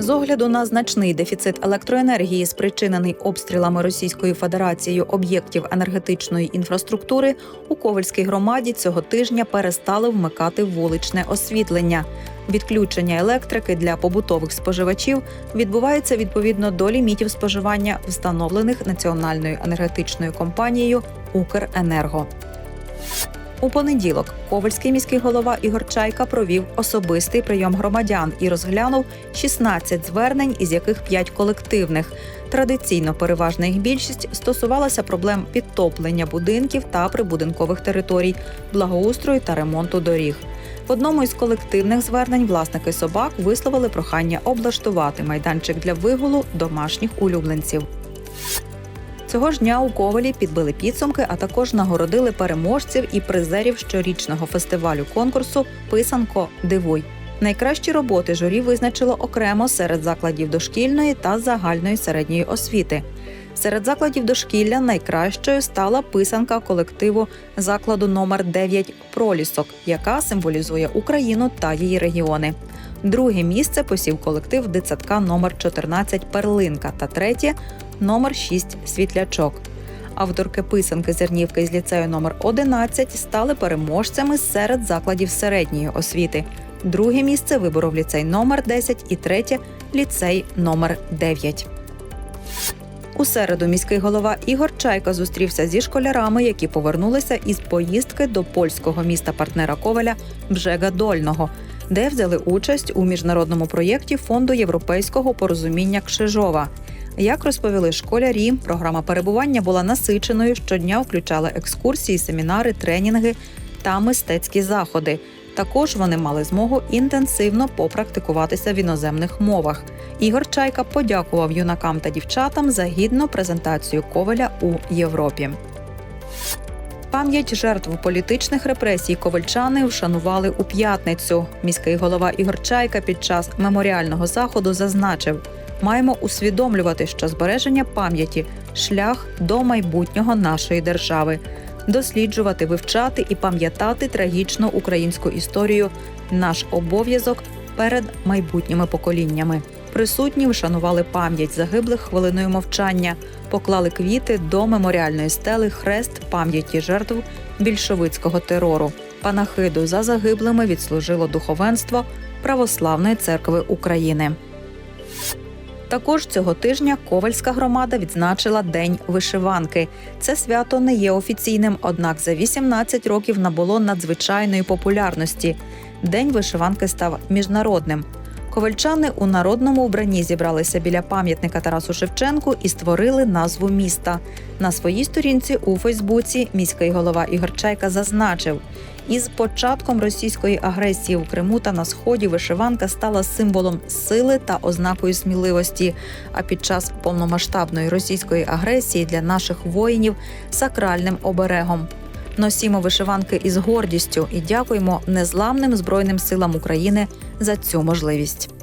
З огляду на значний дефіцит електроенергії, спричинений обстрілами Російською Федерацією об'єктів енергетичної інфраструктури, у Ковальській громаді цього тижня перестали вмикати вуличне освітлення. Відключення електрики для побутових споживачів відбувається відповідно до лімітів споживання, встановлених національною енергетичною компанією Укренерго. У понеділок Ковальський міський голова Ігор Чайка провів особистий прийом громадян і розглянув 16 звернень, із яких 5 колективних. Традиційно переважна їх більшість стосувалася проблем підтоплення будинків та прибудинкових територій, благоустрою та ремонту доріг. В одному із колективних звернень власники собак висловили прохання облаштувати майданчик для вигулу домашніх улюбленців. Цього ж дня у Ковалі підбили підсумки, а також нагородили переможців і призерів щорічного фестивалю конкурсу Писанко Дивуй. Найкращі роботи журі визначило окремо серед закладів дошкільної та загальної середньої освіти. Серед закладів дошкілля найкращою стала писанка колективу закладу номер 9 Пролісок, яка символізує Україну та її регіони. Друге місце посів колектив дитсадка номер 14 Перлинка та третє номер 6 Світлячок. Авторки писанки зернівки з ліцею номер 11 стали переможцями серед закладів середньої освіти. Друге місце виборов ліцей номер 10 і третє ліцей номер 9. У середу міський голова Ігор Чайка зустрівся зі школярами, які повернулися із поїздки до польського міста партнера Коваля Бжега Дольного, де взяли участь у міжнародному проєкті фонду європейського порозуміння Кшижова. Як розповіли школярі, програма перебування була насиченою. Щодня включала екскурсії, семінари, тренінги та мистецькі заходи. Також вони мали змогу інтенсивно попрактикуватися в іноземних мовах. Ігор Чайка подякував юнакам та дівчатам за гідну презентацію Коваля у Європі. Пам'ять жертв політичних репресій ковальчани вшанували у п'ятницю. Міський голова Ігор Чайка під час меморіального заходу зазначив: маємо усвідомлювати, що збереження пам'яті шлях до майбутнього нашої держави, досліджувати, вивчати і пам'ятати трагічну українську історію наш обов'язок перед майбутніми поколіннями. Присутні вшанували пам'ять загиблих хвилиною мовчання, поклали квіти до меморіальної стели хрест пам'яті жертв більшовицького терору. Панахиду за загиблими відслужило духовенство Православної церкви України. Також цього тижня Ковальська громада відзначила День вишиванки. Це свято не є офіційним, однак за 18 років набуло надзвичайної популярності. День вишиванки став міжнародним. Ковальчани у народному вбранні зібралися біля пам'ятника Тарасу Шевченку і створили назву міста. На своїй сторінці у Фейсбуці міський голова Ігор Чайка зазначив: із початком російської агресії в Криму та на сході вишиванка стала символом сили та ознакою сміливості. А під час повномасштабної російської агресії для наших воїнів сакральним оберегом. Носімо вишиванки із гордістю і дякуємо незламним збройним силам України за цю можливість.